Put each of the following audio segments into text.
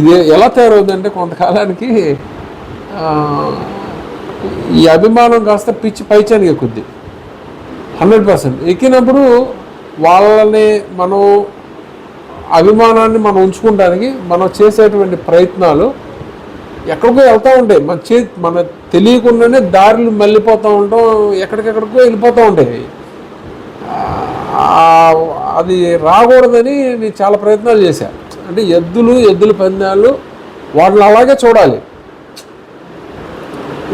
ఇది ఎలా తయారవుతుందంటే కొంతకాలానికి ఈ అభిమానం కాస్త పిచ్చి పైచానికి ఎక్కుద్ది హండ్రెడ్ పర్సెంట్. ఎక్కినప్పుడు వాళ్ళని మనం అభిమానాన్ని మనం ఉంచుకోవడానికి మనం చేసేటువంటి ప్రయత్నాలు ఎక్కడికో వెళ్తూ ఉంటాయి. మన చే మన తెలియకుండానే దారులు మళ్ళీపోతూ ఉంటాం ఎక్కడికెక్కడికో వెళ్ళిపోతూ ఉంటాయి. అది రాకూడదని నేను చాలా ప్రయత్నాలు చేశాను అంటే ఎద్దులు ఎద్దుల పందాలు వాటిని అలాగే చూడాలి.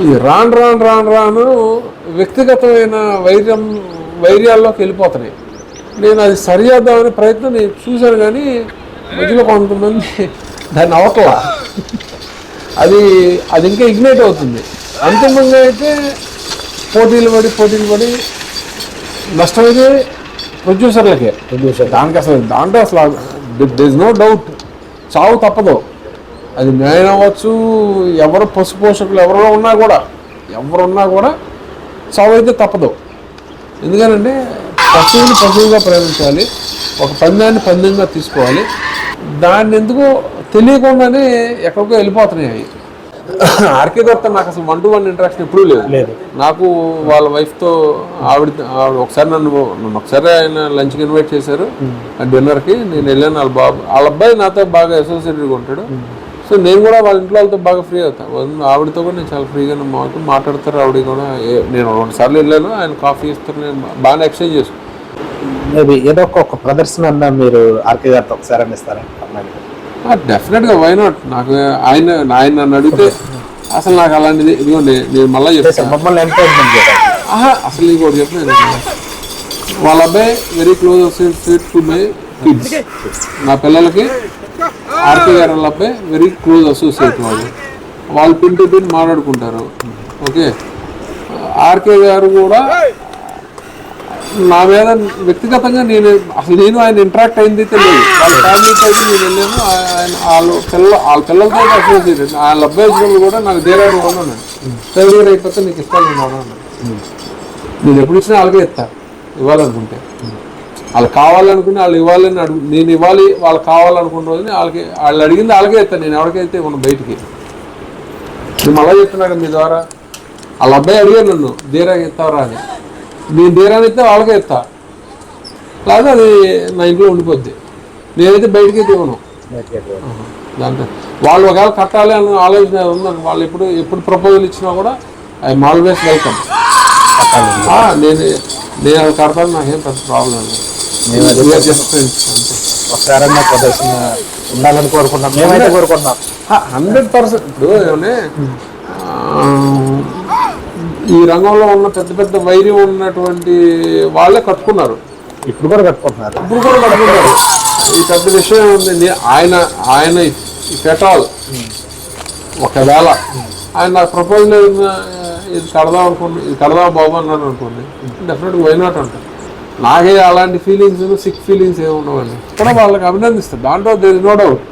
ఈ రాను రాను రాను రాను వ్యక్తిగతమైన వైర్యం వైర్యాల్లోకి వెళ్ళిపోతున్నాయి. నేను అది సరిచేద్దామనే ప్రయత్నం నేను చూశాను కానీ మధ్యలో కొంతమంది దాన్ని అవట్లా అది అది ఇంకా ఇగ్నైట్ అవుతుంది. అంతిమంగా అయితే పోటీలు పడి పోటీలు పడి నష్టమైతే ప్రొడ్యూసర్లకే. ప్రొడ్యూసర్ దానికి అసలు దాంట్లో అసలు దిస్ నో డౌట్ చావు తప్పదు. అది నేను అవ్వచ్చు. ఎవరు పశు పోషకులు ఎవరో ఉన్నా కూడా ఎవరున్నా కూడా చావు అయితే తప్పదు. ఎందుకనంటే పశువుని పశువుగా ప్రేమించాలి. ఒక పందాన్ని పందెంగా తీసుకోవాలి. దాన్ని ఎందుకో తెలియకుండానే ఎక్కడికో వెళ్ళిపోతున్నాయి ఆర్కే దత్త నాకు అసలు వన్ టు వన్ ఇంట్రాక్షన్ ఎప్పుడూ లేదు లేదు. నాకు వాళ్ళ వైఫ్తో ఆవిడ ఆవిడ ఒకసారి నన్ను నన్ను ఒకసారి ఆయన లంచ్కి ఇన్వైట్ చేశారు. డిన్నర్కి నేను వెళ్ళాను వాళ్ళ బాబు వాళ్ళ అబ్బాయి నాతో బాగా అసోసియేటెడ్గా ఉంటాడు. సో నేను కూడా వాళ్ళ ఇంట్లో వాళ్ళతో బాగా ఫ్రీ అవుతాను ఆవిడతో కూడా నేను చాలా ఫ్రీగా మాకు మాట్లాడతారు. ఆవిడ కూడా నేను రెండు సార్లు వెళ్ళాను ఆయన కాఫీ ఇస్తారు నేను బాగానే ఎక్స్చేంజ్ చేసుకున్నాను మేబీ ఏదో ఒక ప్రదర్శన అన్న మీరు ఆర్కే గారితో ఒకసారి అమ్మాయి డెఫినెట్గా వై నాట్ నాకు ఆయన ఆయన నన్ను అడిగితే అసలు నాకు అలాంటిది ఇదిగోండి నేను మళ్ళీ చెప్తాను అసలు నీకు ఒకటి చెప్పలేదు వాళ్ళ అబ్బాయి very close sweet to my kids నా పిల్లలకి ఆర్కే గారు వాళ్ళ అబ్బాయి వెరీ క్లోజ్ అసోసియేట్ వాళ్ళు. వాళ్ళు పిన్ టు పిన్ మాట్లాడుకుంటారు. ఓకే? ఆర్కే గారు కూడా నా మీద వ్యక్తిగతంగా నేను అసలు నేను ఆయన ఇంటరాక్ట్ అయింది తెలియదు వాళ్ళ ఫ్యామిలీతో అయితే నేను వెళ్ళాను. ఆయన వాళ్ళ పిల్ల వాళ్ళ పిల్లలతో అసోసియేటెడ్ వాళ్ళ అబ్బాయి కూడా నాకు దేరాడు ఉన్నాను తెలుగు అయిపోతే నీకు ఇస్తాను నేను అన్నాను. నేను ఎప్పుడు ఇచ్చినా వాళ్ళకే ఇస్తా. ఇవ్వాలనుకుంటే. వాళ్ళు కావాలనుకుని వాళ్ళు ఇవ్వాలని అడుగు నేను ఇవ్వాలి వాళ్ళు కావాలనుకున్న రోజుని వాళ్ళకి వాళ్ళు అడిగింది వాళ్ళకే ఇస్తాను నేను ఎవరికైతే ఇవ్వను బయటికి. నేను మళ్ళీ చెప్తున్నాను మీ ద్వారా. వాళ్ళ అబ్బాయి అడిగారు నన్ను దీరా ఇస్తావరా అని. నేను దీరాన్ని ఇస్తే వాళ్ళకే ఇస్తా. లేదా అది నా ఇంట్లో ఉండిపోద్ది. నేనైతే బయటికి అయితే ఇవ్వను దాంట్లో వాళ్ళు ఒకవేళ కట్టాలి అన్న ఆలోచన ఉందని వాళ్ళు ఎప్పుడు ఎప్పుడు ప్రపోజల్ ఇచ్చినా కూడా ఐఎమ్ ఆల్వేస్ వెల్కమ్. నేను నేను అది కడతాను నాకేం పెద్ద ప్రాబ్లం లేదు. ప్రదర్శన ఉండాలని కోరుకుంటున్నాం. మేమైతే కోరుకుంటున్నాం. Hundred percent. ఇప్పుడు ఏమన్నా ఈ రంగంలో ఉన్న పెద్ద పెద్ద వైర్యం ఉన్నటువంటి వాళ్ళే కట్టుకున్నారు. ఇప్పుడు కూడా కట్టుకుంటున్నారు. ఇప్పుడు కూడా కట్టుకుంటారు ఈ పెద్ద విషయం ఉంది ఆయన ఆయన ఫెటాల్. ఒకవేళ ఆయన నాకు ప్రపోజల్ ఇది కడదాం అనుకోండి ఇది కడదాం బాబు అన్నాడు అనుకోండి డెఫినెట్గా వైనాట్ అంటారు నాకే అలాంటి ఫీలింగ్స్ సిక్ ఫీలింగ్స్ ఏమి ఉండవండి. కూడా వాళ్ళకి అభినందిస్తారు దాంట్లో దేర్ నో డౌట్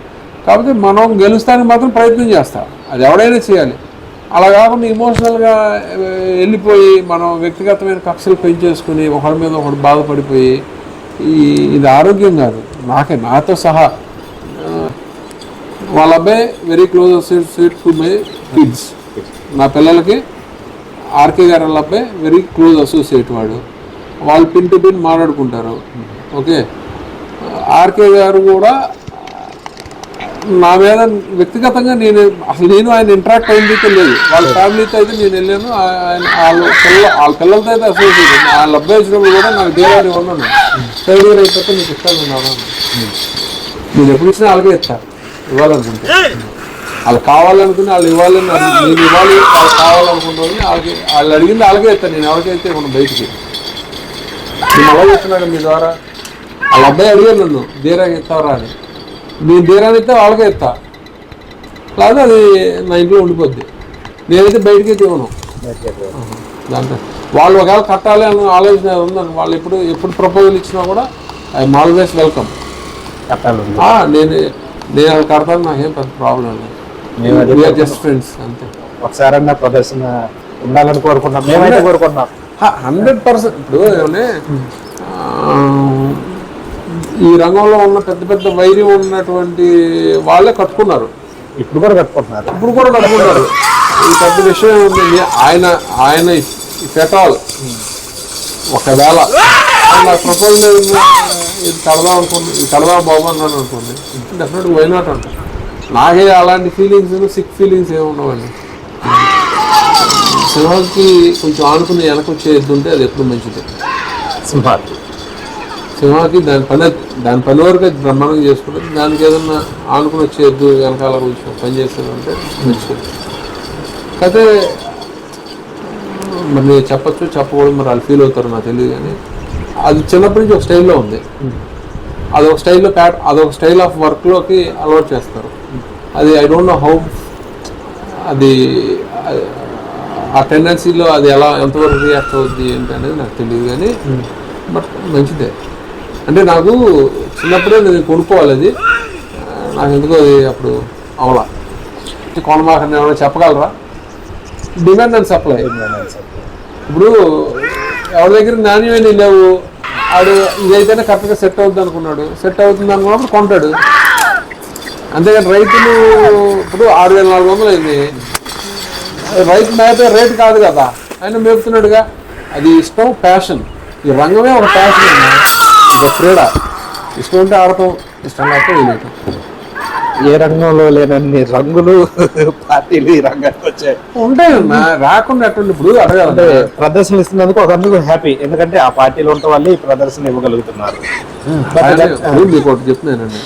కాకపోతే మనం గెలుస్తానికి మాత్రం ప్రయత్నం చేస్తాం. అది ఎవడైనా చేయాలి. అలా కాకుండా ఇమోషనల్గా వెళ్ళిపోయి మనం వ్యక్తిగతమైన కక్షలు పెంచేసుకుని ఒకరి మీద ఒకటి బాధపడిపోయి ఈ ఇది ఆరోగ్యం కాదు. నాకే నాతో సహా వాళ్ళ అబ్బాయి very close sweet sweet to my kids నా పిల్లలకి ఆర్కే గారు వాళ్ళ అబ్బాయి వెరీ క్లోజ్ అసోసియేట్ వాడు. వాళ్ళు పిన్ టు పిన్ మాట్లాడుకుంటారు. ఓకే? ఆర్కే గారు కూడా నా మీద వ్యక్తిగతంగా నేను అసలు నేను ఆయన ఇంటరాక్ట్ అయింది తెలియదు వాళ్ళ ఫ్యామిలీతో అయితే నేను వెళ్ళాను. ఆయన వాళ్ళ పిల్ల వాళ్ళ పిల్లలతో అయితే అసోసియేట్ వాళ్ళ అబ్బాయి వచ్చినప్పుడు కూడా నాకు దేవాన్ని ఉన్నాను థర్డ్ ఇయర్ అయిపోతే నీకు ఇస్తాను నేను ఎప్పుడు ఇచ్చినా వాళ్ళకే ఇస్తా ఇవ్వాలనుకుంటే. వాళ్ళు కావాలనుకుని వాళ్ళు ఇవ్వాలని నేను ఇవ్వాలి వాళ్ళు కావాలనుకుంటుంది వాళ్ళకి వాళ్ళు అడిగింది వాళ్ళకే ఇస్తాను నేను ఎవరికైతే ఇవ్వను బయటికి. నేను అలా చెప్తున్నాను మీ ద్వారా. వాళ్ళ అబ్బాయి అడిగాను నన్ను దీరా ఇస్తావరా అని. నేను దీరాన్ని ఇస్తే వాళ్ళకే ఇస్తా. లేదా అది నా ఇంట్లో ఉండిపోద్ది. నేనైతే బయటికి ఇవ్వను. దాంట్లో వాళ్ళు ఒకవేళ కట్టాలి అన్న ఆలోచన ఉందని వాళ్ళు ఎప్పుడు ఎప్పుడు ప్రపోజల్ ఇచ్చినా కూడా ఐఎమ్ ఆల్వేస్ వెల్కమ్. నేను నేను అది కడతాను నాకేం పెద్ద ప్రాబ్లం లేదు. జస్ట్ ఫ్రెండ్స్ అంతే. ఒకసారి అన్న ప్రదర్శన ఉండాలని కోరుకుంటున్నాం. మేమైతే కోరుకుంటున్నాం. Hundred percent. ఇప్పుడు ఏమన్నా ఈ రంగంలో ఉన్న పెద్ద పెద్ద వైర్యం ఉన్నటువంటి వాళ్ళే కట్టుకున్నారు. ఇప్పుడు కూడా కట్టుకుంటున్నారు. ఇప్పుడు కూడా కట్టుకుంటారు ఈ పెద్ద విషయం ఉంది ఆయన ఆయన ఫెటాల్. ఒకవేళ ఆయన నాకు ప్రపోజల్ ఇది కడదాం అనుకోండి ఇది కడదాం బాబు అన్నాడు అనుకోండి. డెఫినెట్ వైనాట్ అంట. నాకే అలాంటి ఫీలింగ్స్ సిక్ ఫీలింగ్స్ ఏమి ఉండవండి. సింహానికి కొంచెం ఆనుకుని వెనక వచ్చే ఎద్దు ఉంటే అది ఎప్పుడు మంచిది. స్మార్ట్ సింహాకి దాని పని దాని పని వరకు అది బ్రహ్మాండంగా చేసుకుంటుంది దానికి ఏదన్నా ఆనుకుని వచ్చే ఎద్దు వెనకాల కొంచెం పని చేస్తుందంటే మంచిది అయితే మరి నేను చెప్పచ్చు చెప్పకూడదు మరి వాళ్ళు ఫీల్ అవుతారు నాకు తెలియదు కానీ అది చిన్నప్పటి నుంచి ఒక స్టైల్లో ఉంది. అదొక స్టైల్లో ప్యాట్ అదొక స్టైల్ ఆఫ్ వర్క్లోకి అలవాటు చేస్తారు. అది ఐ డోంట్ నో హౌ అది అది- ఆ టెండెన్సీలో అది ఎలా ఎంతవరకు రియాక్ట్ అవుద్ది ఏంటి అనేది నాకు తెలియదు కానీ బట్ మంచిదే. అంటే నాకు చిన్నప్పుడే నేను కొనుక్కోవాలి అది. నాకు ఎందుకో అది అప్పుడు అవలా. కొనమాకని ఏమైనా చెప్పగలరా? డిమాండ్ అండ్ సప్లై ఇప్పుడు ఎవరి దగ్గర నాణ్యమైన లేవు ఆడు ఇదైతేనే కరెక్ట్గా సెట్ అవుతుంది అనుకున్నాడు. సెట్ అవుతుంది అనుకున్నప్పుడు కొంటాడు. అంతేగాని రైతులు ఇప్పుడు ఆరు వేల నాలుగు వందలు అయింది. రైతు మేపే రేట్ కాదు కదా. ఆయన మేపుతున్నాడుగా. అది ఇష్టం ప్యాషన్. ఈ రంగమే ఒక ప్యాషన్ ఒక క్రీడ. ఇష్టం ఉంటే ఆడతాం ఇష్టం లేకపోతే వదిలేయటం ఏ రంగంలో లేనన్ని రంగులు పార్టీలు ఈ రంగానికి వచ్చాయి. ఉంటాయన్నా రాకుండా ఇప్పుడు అంటే ప్రదర్శన ఇస్తున్నందుకు ఒక అందుకు హ్యాపీ ఎందుకంటే ఆ పార్టీలో ఉండటం వల్ల ఈ ప్రదర్శన ఇవ్వగలుగుతున్నారు. ఇప్పుడు మీకు ఒకటి చెప్తున్నానండి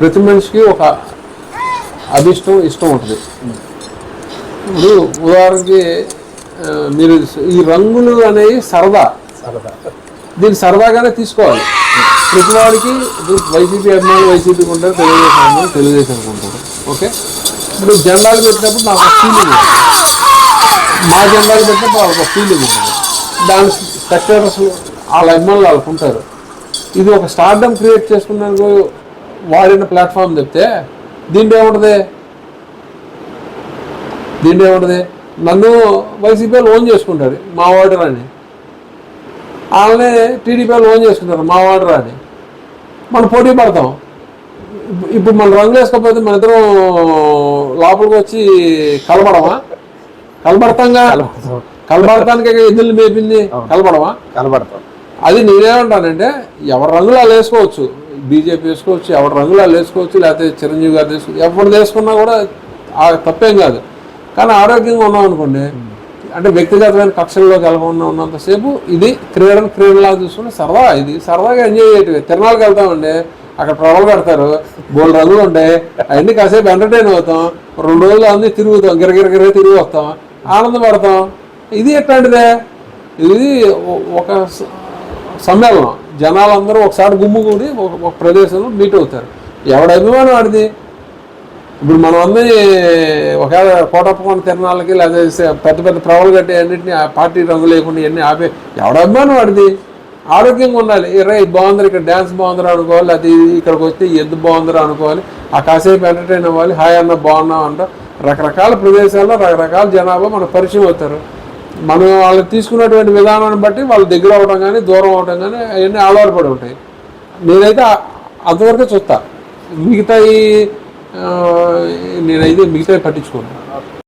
ప్రతి మనిషికి ఒక అభిష్టం ఇష్టం ఉంటుంది. ఇప్పుడు ఉదాహరణకి మీరు ఈ రంగులు అనేవి సరదా. సరదా. దీన్ని సరదాగానే తీసుకోవాలి. ప్రతి వాడికి ఇప్పుడు వైసీపీ అభిమానులు వైసీపీకి ఉంటారు తెలుగుదేశం అభిమానులు తెలుగుదేశం ఉంటారు ఓకే? ఇప్పుడు జెండాలు పెట్టినప్పుడు నాకు ఒక ఫీలింగ్ ఉంటుంది. మా జెండాలు పెట్టినప్పుడు వాళ్ళకి ఒక ఫీలింగ్ ఉంటుంది. దాని స్ట్రక్చర్స్ వాళ్ళ అభిమానులు వాళ్ళకు ఉంటారు ఇది ఒక స్టార్డమ్ క్రియేట్ చేసుకున్నందుకు వాడిన ప్లాట్ఫామ్ చెప్తే దీంట్లో ఏముంటుంది? దీంట్లో ఏముంటుంది? నన్ను వైసీపీ ఓన్ చేసుకుంటారు. మా వాడర్ అని. వాళ్ళనే టీడీపీ వాళ్ళు ఓన్ చేసుకుంటారు మా వార్డర్ అని. మనం పోటీ పడతాం. ఇప్పు- ఇప్పుడు మనం రంగు వేసుకోకపోతే మన ఇద్దరం లోపలికి వచ్చి కలబడమా కలబడతాంగా కలబడటానికి ఎద్దులు మేపింది కలబడమా కనబడతాం అది నేనేమంటానంటే ఎవరి రంగులు వాళ్ళు వేసుకోవచ్చు. బీజేపీ వేసుకోవచ్చు ఎవరి రంగులు వాళ్ళు వేసుకోవచ్చు లేకపోతే చిరంజీవి గారు వేసుకోవచ్చు ఎవరు వేసుకున్నా కూడా ఆ తప్పేం కాదు. కానీ ఆరోగ్యంగా ఉన్నాం అనుకోండి అంటే వ్యక్తిగతమైన కక్షల్లో కలవకుండా ఉన్నంతసేపు ఇది క్రీడను క్రీడలా చూసుకుని సరదా. ఇది సరదాగా ఎంజాయ్ చేయటమే. తిరణాలకు వెళ్తామండి అక్కడ ప్రభలు పెడతారు బోల్ రంగులు ఉంటాయి అవన్నీ కాసేపు ఎంటర్టైన్ అవుతాం రెండు రోజులు అన్నీ తిరుగుతాం గిరగిరగిర తిరిగి వస్తాం ఆనందపడతాం. ఇది ఎట్లాంటిదే? ఇది ఒక సమ్మేళనం. జనాలందరూ ఒకసారి గుమ్ముగూడి ఒక ఒక ప్రదేశంలో మీట్ అవుతారు. ఎవడ అభిమానం వాడిది ఇప్పుడు మనం అందరి ఒకవేళ కోటప్పకొండ తిరణాలకి లేదా పెద్ద పెద్ద ప్రవలు కట్టి అన్నింటినీ ఆ పార్టీ రంగు లేకుండా ఇవన్నీ ఆపే ఎవడ అభిమానం వాడిది? ఆరోగ్యంగా ఉండాలి. ఇరే బాగుంది ఇక్కడ డ్యాన్స్ బాగుందిరా అనుకోవాలి లేకపోతే ఇక్కడికి వస్తే ఎద్దు బాగుందిరా అనుకోవాలి. ఆ కాసేపు ఎంటర్టైన్ అవ్వాలి. హాయ్ అన్న బాగున్నాం అంట. రకరకాల ప్రదేశాల్లో రకరకాల జనాభా మనకు పరిచయం అవుతారు. మనం వాళ్ళు తీసుకున్నటువంటి విధానాన్ని బట్టి వాళ్ళ దగ్గర అవడం కానీ దూరం అవడం కానీ అవన్నీ ఆధారపడి ఉంటాయి. నేనైతే అంతవరకు అంతవరకే చూస్తా. మిగతా నేనైతే మిగతా పట్టించుకోను.